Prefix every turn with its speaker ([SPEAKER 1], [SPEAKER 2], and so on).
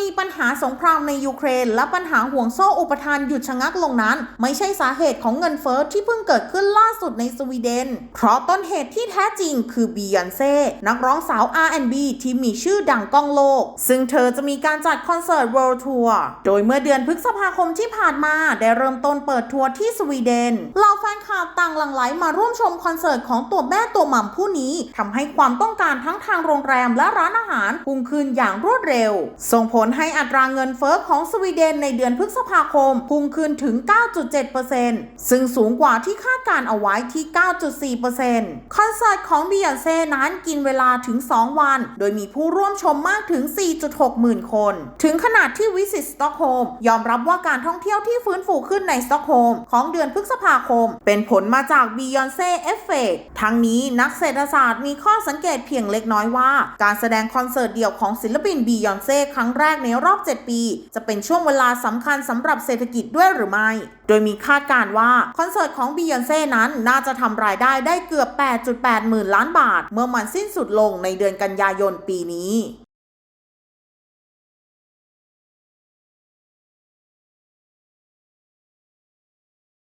[SPEAKER 1] ณีปัญหาสงครามในยูเครน และปัญหาห่วงโซ่อุปทานหยุดชะงักลงนั้น ไม่ใช่สาเหตุของเงินเฟ้อที่เพิ่งเกิดขึ้นล่าสุดในสวีเดน เพราะต้นเหตุที่แท้จริงคือบียอนเซ่นักร้องสาว R&B ที่มีชื่อดังก้องโลก ซึ่งเธอจะมีการจัดคอนเสิร์ต World Tour โดยเมื่อเดือนพฤษภาคมที่ผ่านมาได้เริ่มต้นเปิดทัวร์ที่สวีเดนเหล่าแฟน คลับต่างหลั่งไหลมาร่วมชมคอนเสิร์ตของตัวแม่ตัวหม่ำผู้นี้ทำให้ความต้องการทั้งทางโรงแรมและร้านอาหารพุ่งขึ้นอย่างรวดเร็ว ส่งผลให้อัตราเงินเฟ้อของสวีเดนในเดือนพฤษภาคมพุ่งขึ้นถึง 9.7%ซึ่งสูงกว่าที่คาดการเอาไว้ที่ 9.4%คอนเสิร์ตของบียอนเซ่นั้นกินเวลาถึง 2 วัน โดยมีผู้ร่วมชมมากถึง 4.6 หมื่นคน ถึงขนาดที่วิสิตสต็อกโฮมยอมรับว่าการท่องเที่ยวที่ฟื้นฟูขึ้นในสต็อกโฮมของเดือนพฤษภาคมเป็น็นผลมาจากบียอนเซ่เอฟเฟกทั้งนี้นักเศรษฐศาสตร์มีข้อสังเกตเพียงเล็กน้อยว่า การแสดงคอนเสิร์ตเดี่ยวของศิลปินบียอนเซ่ครั้งแรกในรอบ 7 ปี จะเป็นช่วงเวลาสำคัญสำหรับเศรษฐกิจด้วยหรือไม่ โดยมีคาดการณ์ว่า คอนเสิร์ตของบียอนเซ่นั้นน่าจะทำรายได้ได้เกือบ 8.8 หมื่นล้านบาท เมื่อมันสิ้นสุดลงในเดือนกันยายนปีนี้